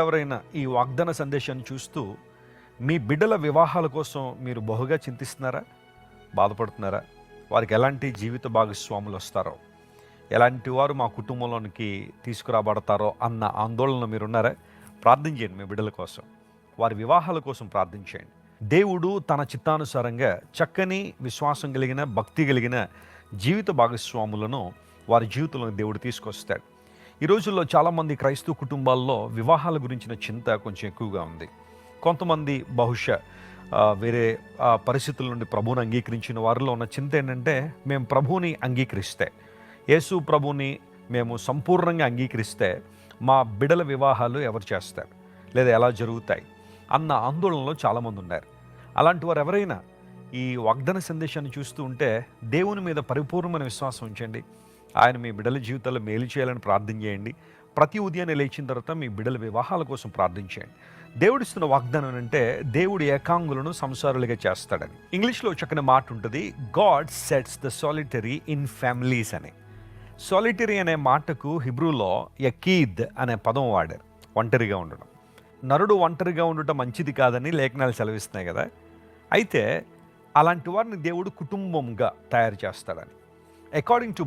ఎవరైనా ఈ వాగ్దాన సందేశాన్ని చూస్తూ మీ బిడ్డల వివాహాల కోసం మీరు బహుగా చింతిస్తున్నారా? బాధపడుతున్నారా? వారికి ఎలాంటి జీవిత భాగస్వాములు వస్తారో? ఎలాంటి వారు మా కుటుంబంలోనికి తీసుకురాబడతారో అన్న ఆందోళన మీరున్నారా? ప్రార్థన చేయండి మీ బిడ్డల కోసం. వారి వివాహాల కోసం ప్రార్థించేయండి దేవుడు తన చిత్తానుసారంగా చక్కని విశ్వాసం కలిగిన భక్తి కలిగిన జీవిత భాగస్వాములను వారి జీవితంలో దేవుడు తీసుకొస్తాడు. ఈ రోజుల్లో చాలామంది క్రైస్తవ కుటుంబాల్లో వివాహాల గురించిన చింత కొంచెం ఎక్కువగా ఉంది. కొంతమంది బహుశా వేరే పరిస్థితుల నుండి ప్రభువుని అంగీకరించిన వారిలో ఉన్న చింత ఏంటంటే మేము ప్రభువుని అంగీకరిస్తే యేసు ప్రభువుని మేము సంపూర్ణంగా అంగీకరిస్తే మా బిడల వివాహాలు ఎవరు చేస్తారు? లేదా ఎలా జరుగుతాయి? అన్న ఆందోళనలో చాలామంది ఉన్నారు. అలాంటి వారు ఎవరైనా ఈ వాగ్దాన సందేశాన్ని చూస్తూ ఉంటే దేవుని మీద పరిపూర్ణమైన విశ్వాసం ఉంచండి. ఆయన మీ బిడ్డల జీవితాల్లో మేలు చేయాలని ప్రార్థన చేయండి. ప్రతి ఉదయాన్నే లేచిన తర్వాత మీ బిడ్డల వివాహాల కోసం ప్రార్థించేయండి దేవుడిస్తున్న వాగ్దానం అంటే దేవుడు ఏకాంగులను సంసారులుగా చేస్తాడని. ఇంగ్లీష్లో చక్కని మాట ఉంటుంది God sets the solitary in families అని. సాలిటరీ అనే మాటకు హిబ్రూలో యకీద్ అనే పదం వాడారు. ఒంటరిగా ఉండడం. నరుడు ఒంటరిగా ఉండటం మంచిది కాదని లేఖనాలు సెలవిస్తున్నాయి కదా. అయితే అలాంటి వారిని దేవుడు కుటుంబంగా తయారు చేస్తాడని. According to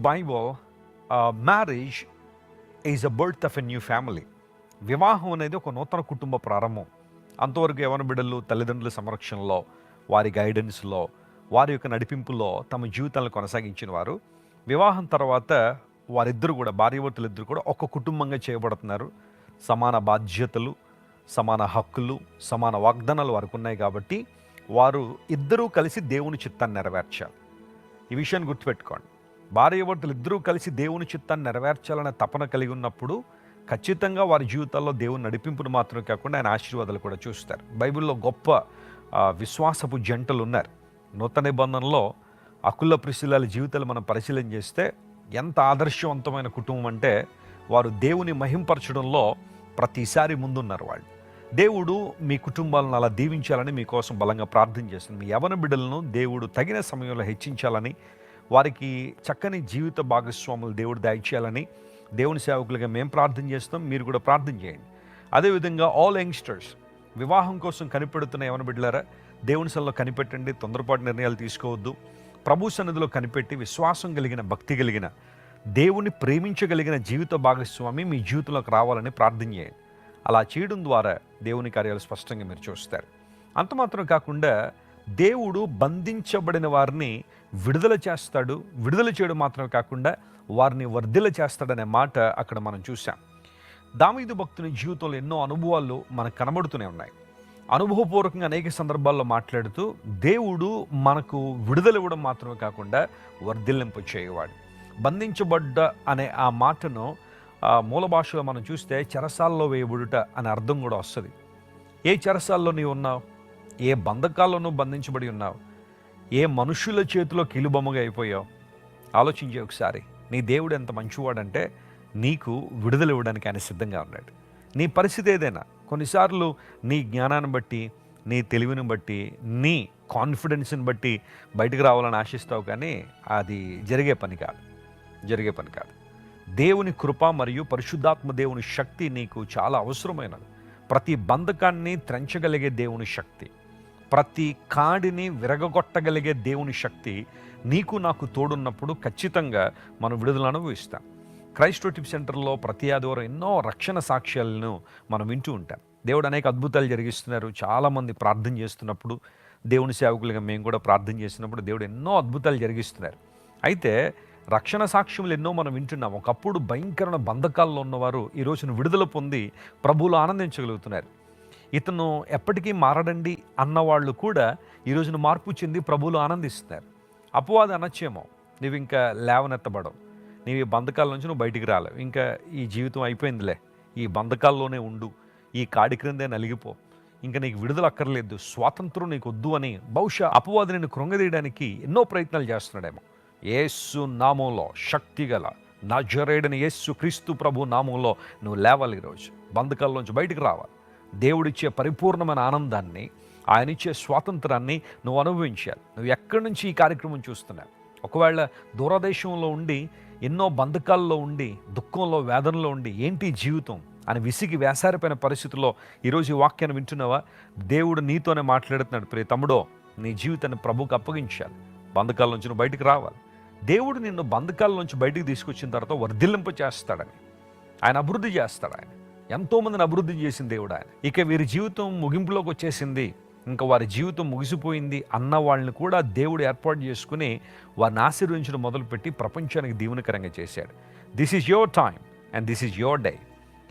uh, marriage is a birth of a new family వివాహం అనేది ఒక నూతన కుటుంబ ప్రారంభం. అంతవరకు యవన బిడ్డలు తల్లిదండ్రుల సంరక్షణలో వారి గైడెన్స్లో వారి యొక్క నడిపింపులో తమ జీవితాలను కొనసాగించిన వారు. వివాహం తర్వాత వారిద్దరు కూడా భార్యభర్తలు ఇద్దరు కూడా ఒక కుటుంబంగా చేయబడుతున్నారు. సమాన బాధ్యతలు సమాన హక్కులు సమాన వాగ్దానాలు వారికి ఉన్నాయి కాబట్టి వారు ఇద్దరూ కలిసి దేవుని చిత్తాన్ని నెరవేర్చాలి. ఈ విషయాన్ని గుర్తుపెట్టుకోండి. భార్యాభర్తలు ఇద్దరూ కలిసి దేవుని చిత్తాన్ని నెరవేర్చాలనే తపన కలిగి ఉన్నప్పుడు ఖచ్చితంగా వారి జీవితాల్లో దేవుని నడిపింపును మాత్రమే కాకుండా ఆయన ఆశీర్వాదాలు కూడా చూస్తారు. బైబిల్లో గొప్ప విశ్వాసపు జంటలు ఉన్నారు. నూతన నిబంధనలో అకుల్ల ప్రిశిలాల జీవితాలు మనం పరిశీలన చేస్తే ఎంత ఆదర్శవంతమైన కుటుంబం అంటే వారు దేవుని మహింపరచడంలో ప్రతిసారి ముందున్నారు వాళ్ళు. దేవుడు మీ కుటుంబాలను అలా దీవించాలని మీకోసం బలంగా ప్రార్థన చేస్తుంది. మీ యవన బిడ్డలను దేవుడు తగిన సమయంలో హెచ్చించాలని వారికి చక్కని జీవిత భాగస్వాములు దేవుడు దయచేయాలని దేవుని సేవకులుగా మేము ప్రార్థన చేస్తాం. మీరు కూడా ప్రార్థన చేయండి. అదేవిధంగా ఆల్ యంగ్స్టర్స్ వివాహం కోసం కనిపెడుతున్న యవన బిడ్డలారా? దేవుని సెల్లో కనిపెట్టండి తొందరపాటు నిర్ణయాలు తీసుకోవద్దు. ప్రభు సన్నిధిలో కనిపెట్టి విశ్వాసం కలిగిన భక్తి కలిగిన దేవుని ప్రేమించగలిగిన జీవిత భాగస్వామి మీ జీవితంలోకి రావాలని ప్రార్థన చేయండి. అలా చేయడం ద్వారా దేవుని కార్యాలు స్పష్టంగా మీరు చూస్తారు. అంత మాత్రం కాకుండా దేవుడు బంధించబడిన వారిని విడుదల చేస్తాడు విడుదల చేయడం మాత్రమే కాకుండా వారిని వర్ధిల చేస్తాడనే మాట అక్కడ మనం చూసాం దావీదు భక్తుని జీవితంలో ఎన్నో అనుభవాలు మనకు కనబడుతూనే ఉన్నాయి. అనుభవపూర్వకంగా అనేక సందర్భాల్లో మాట్లాడుతూ దేవుడు మనకు విడుదల ఇవ్వడం మాత్రమే కాకుండా వర్ధిల్లింపు చేయవాడు. బంధించబడ్డ అనే ఆ మాటను ఆ, మూల భాషలో మనం చూస్తే చెరసాల్లో వేయబడుట అనే అర్థం కూడా వస్తుంది. ఏ చెరసాల్లో నీవు ఉన్నావు ఏ బంధకాల్లోనూ బంధించబడి ఉన్నావు? ఏ మనుషుల చేతిలో కిలుబొమ్మగా అయిపోయావు? ఆలోచించే ఒకసారి నీ దేవుడు ఎంత మంచివాడంటే నీకు విడుదల ఇవ్వడానికి ఆయన సిద్ధంగా ఉన్నాడు. నీ పరిస్థితి ఏదైనా కొన్నిసార్లు నీ జ్ఞానాన్ని బట్టి నీ తెలివిని బట్టి నీ కాన్ఫిడెన్స్ని బట్టి బయటకు రావాలని ఆశిస్తావు కానీ అది జరిగే పని కాదు. జరిగే పని కాదు. దేవుని కృప మరియు పరిశుద్ధాత్మ దేవుని శక్తి నీకు చాలా అవసరమైనది. ప్రతి బంధకాన్ని త్రెంచగలిగే దేవుని శక్తి. ప్రతి కాడిని విరగగొట్టగలిగే దేవుని శక్తి నీకు నాకు తోడున్నప్పుడు ఖచ్చితంగా మనం విడుదల అనుభవిస్తాం. క్రైస్ట్ టిప్ సెంటర్లో ప్రతి ఆదివారం ఎన్నో రక్షణ సాక్ష్యాలను మనం వింటూ ఉంటాం. దేవుడు అనేక అద్భుతాలు జరిగిస్తున్నారు. చాలామంది ప్రార్థన చేస్తున్నప్పుడు దేవుని సేవకులుగా మేము కూడా ప్రార్థన చేసినప్పుడు దేవుడు ఎన్నో అద్భుతాలు జరిగిస్తున్నారు. అయితే రక్షణ సాక్ష్యములు ఎన్నో మనం వింటున్నాం. ఒకప్పుడు భయంకరమైన బంధకాల్లో ఉన్నవారు ఈ రోజున విడుదల పొంది ప్రభువులు ఆనందించగలుగుతున్నారు. ఇతను ఎప్పటికీ మారడండి అన్నవాళ్ళు కూడా ఈ రోజున మార్పు చెంది ప్రభువులు ఆనందిస్తున్నారు. అపవాది అనొచ్చేమో నువ్వు ఇంకా లేవనెత్తబడవు. నీవు ఈ బంధకాల నుంచి నువ్వు బయటికి రాలేవు ఇంకా ఈ జీవితం అయిపోయిందిలే. ఈ బంధకాల్లోనే ఉండు. ఈ కాడి క్రిందే నలిగిపో. ఇంకా నీకు విడుదల అక్కర్లేదు. స్వాతంత్రం నీకు వద్దు అని బహుశా అపవాది నేను కృంగదీయడానికి ఎన్నో ప్రయత్నాలు చేస్తున్నాడేమో. ఏసు నామంలో శక్తిగల నజరేడని యేసు క్రీస్తు ప్రభు నామంలో నువ్వు లేవాలి ఈరోజు. బంధకాల్లోంచి బయటికి రావాలి. దేవుడిచ్చే పరిపూర్ణమైన ఆనందాన్ని ఆయన ఇచ్చే స్వాతంత్రాన్ని నువ్వు అనుభవించాలి. నువ్వు ఎక్కడి నుంచి ఈ కార్యక్రమం చూస్తున్నావు? ఒకవేళ దూరదేశంలో ఉండి ఎన్నో బంధకాల్లో ఉండి దుఃఖంలో వేదనలో ఉండి ఏంటి జీవితం అని విసిగి వేసారిపోయిన పరిస్థితుల్లో ఈరోజు ఈ వాక్యాన్ని వింటున్నావా? దేవుడు నీతోనే మాట్లాడుతున్నాడు ప్రియ తమ్ముడో నీ జీవితాన్ని ప్రభుకు అప్పగించాలి. బంధకాల నుంచి నువ్వు బయటకు రావాలి. దేవుడు నిన్ను బంధకాల నుంచి బయటకు తీసుకొచ్చిన తర్వాత వర్ధిల్లింపు చేస్తాడని ఆయన అభివృద్ధి చేస్తాడు ఆయన. ఎంతోమందిని అభివృద్ధి చేసిన దేవుడు ఆయన. ఇక వీరి జీవితం ముగింపులోకి వచ్చేసింది. ఇంకా వారి జీవితం ముగిసిపోయింది అన్న వాళ్ళని కూడా దేవుడు ఏర్పాటు చేసుకుని వారిని ఆశీర్వించడం మొదలుపెట్టి ప్రపంచానికి దీవెనకరంగా చేశాడు. This is your time and this is your day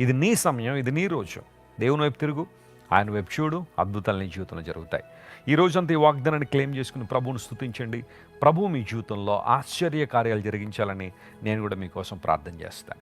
ఇది నీ సమయం ఇది నీ రోజు. దేవుని వైపు తిరుగు ఆయన వైపు చూడు అద్భుతాలు నీ జీవితంలో జరుగుతాయి. ఈ రోజంతా ఈ వాగ్దానాన్ని క్లెయిమ్ చేసుకుని ప్రభువును స్థుతించండి ప్రభు మీ జీవితంలో ఆశ్చర్య కార్యాలు జరిగించాలని నేను కూడా మీకోసం ప్రార్థన చేస్తాను.